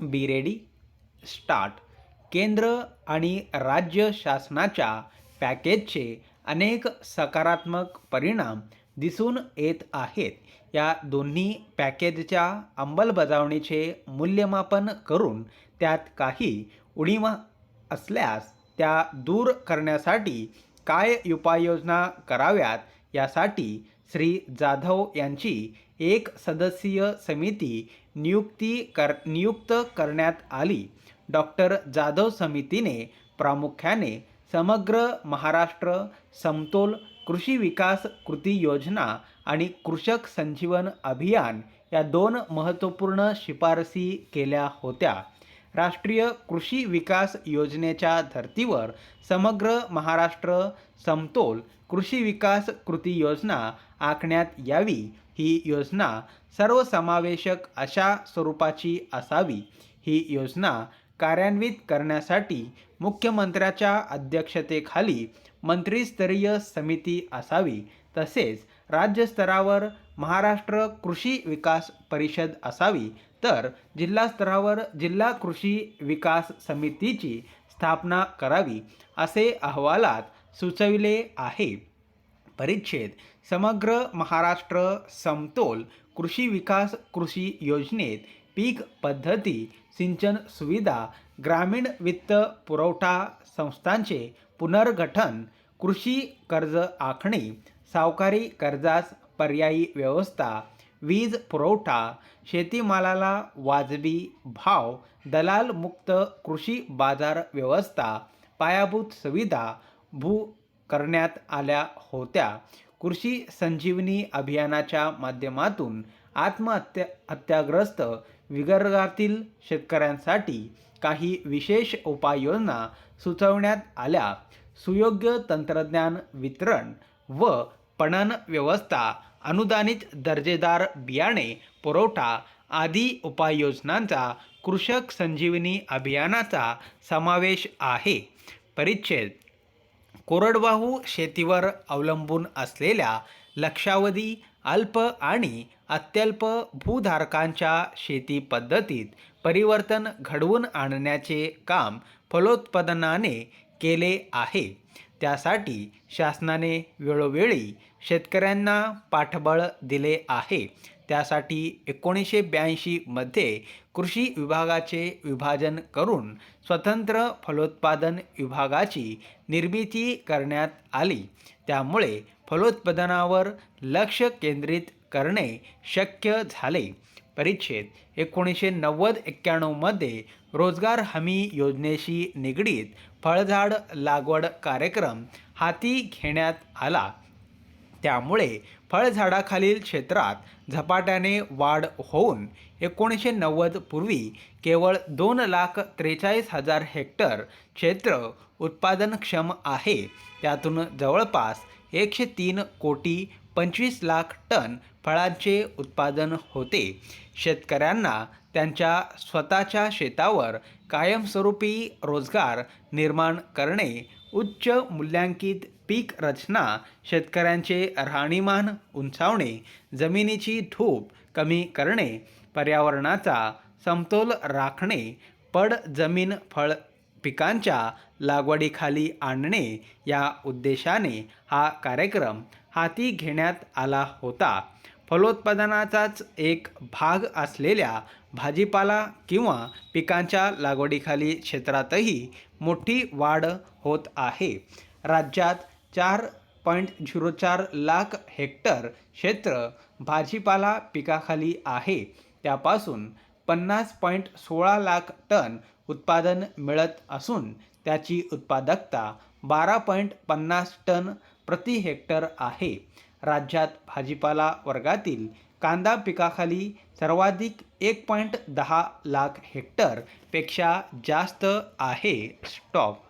Be ready start. केंद्र आणि राज्य शासनाच्या पॅकेजचे अनेक सकारात्मक परिणाम दिसून येत आहेत. या दोन्ही पॅकेजच्या अंमलबजावणीचे मूल्यमापन करून त्यात काही उणीवा असल्यास त्या दूर करण्यासाठी काय उपाययोजना कराव्यात यासाठी श्री जाधव यांची एक सदस्यीय समिती नियुक्ती कर नियुक्त करण्यात आली. डॉक्टर जाधव समितीने प्रामुख्याने समग्र महाराष्ट्र समतोल कृषी विकास कृती योजना आणि कृषक संजीवन अभियान या दोन महत्त्वपूर्ण शिफारसी केल्या होत्या. राष्ट्रीय कृषी विकास योजनेच्या धर्तीवर समग्र महाराष्ट्र समतोल कृषी विकास कृती योजना आखण्यात यावी. ही योजना सर्वसमावेशक अशा स्वरूपाची असावी. ही योजना कार्यान्वित करण्यासाठी मुख्यमंत्र्याच्या अध्यक्षतेखाली मंत्रिस्तरीय समिती असावी. तसेच राज्यस्तरावर महाराष्ट्र कृषी विकास परिषद असावी. तर जिल्हा स्तरावर जिल्हा कृषी विकास समितीची स्थापना करावी असे अहवालात सुचविले आहे. परिच्छेद समग्र महाराष्ट्र समतोल कृषी विकास कृषी योजनेत पीक पद्धती सिंचन सुविधा ग्रामीण वित्त पुरवठा संस्थांचे पुनर्गठन कृषी कर्ज आखणी सावकारी कर्जास पर्यायी व्यवस्था वीज पुरवठा शेतीमालाला वाजवी भाव दलाल मुक्त कृषी बाजार व्यवस्था पायाभूत सुविधा भू करण्यात आल्या होत्या. कृषी संजीवनी अभियानाच्या माध्यमातून आत्महत्या हत्याग्रस्त विगर्गातील शेतकऱ्यांसाठी काही विशेष उपाययोजना सुचवण्यात आल्या. सुयोग्य तंत्रज्ञान वितरण व पणन व्यवस्था अनुदानित दर्जेदार बियाणे पुरवठा आदी उपाययोजनांचा कृषक संजीवनी अभियानाचा समावेश आहे. परिच्छेद. कोरडवाहू शेतीवर अवलंबून असलेल्या लक्षावधी अल्प आणि अत्यल्प भूधारकांच्या शेती पद्धतीत परिवर्तन घडवून आणण्याचे काम फलोत्पादनाने केले आहे. त्यासाठी शासनाने वेळोवेळी शेतकऱ्यांना पाठबळ दिले आहे. त्यासाठी एकोणीसशे ब्याऐंशीमध्ये कृषी विभागाचे विभाजन करून स्वतंत्र फलोत्पादन विभागाची निर्मिती करण्यात आली. त्यामुळे फलोत्पादनावर लक्ष केंद्रित करणे शक्य झाले. परिच्छेद एकोणीसशे नव्वद एक्क्याण्णवमध्ये रोजगार हमी योजनेशी निगडीत फळझाड लागवड कार्यक्रम हाती घेण्यात आला. त्यामुळे फळझाडाखालील क्षेत्रात झपाट्याने वाढ होऊन एकोणीसशे नव्वद पूर्वी केवळ दोन लाख त्रेचाळीस हजार हेक्टर क्षेत्र उत्पादनक्षम आहे. त्यातून जवळपास एकशे तीन कोटी पंचवीस लाख टन फळांचे उत्पादन होते. शेतकऱ्यांना त्यांच्या स्वतःच्या शेतावर कायमस्वरूपी रोजगार निर्माण करणे उच्च मूल्यांकित पीक रचना शेतकऱ्यांचे राहणीमान उंचावणे जमिनीची धूप कमी करणे पर्यावरणाचा समतोल राखणे पड जमीन फळ पिकांच्या लागवडीखाली आणणे या उद्देशाने हा कार्यक्रम हाती घेण्यात आला होता. फलोत्पादनाचाच एक भाग असलेल्या भाजीपाला किंवा पिकांच्या लागवडीखाली क्षेत्रातही मोठी वाढ होत आहे. राज्यात चार पॉईंट झिरो चार लाख हेक्टर क्षेत्र भाजीपाला पिकाखाली आहे. त्यापासून पन्नास पॉईंट सोळा लाख टन उत्पादन मिळत असून त्याची उत्पादकता बारा पॉईंट पन्नास टन प्रति हेक्टर आहे. राज्यात भाजीपाला वर्गातील कांदा पिकाखाली सर्वाधिक एक पॉईंट दहा लाख हेक्टरपेक्षा जास्त आहे स्टॉप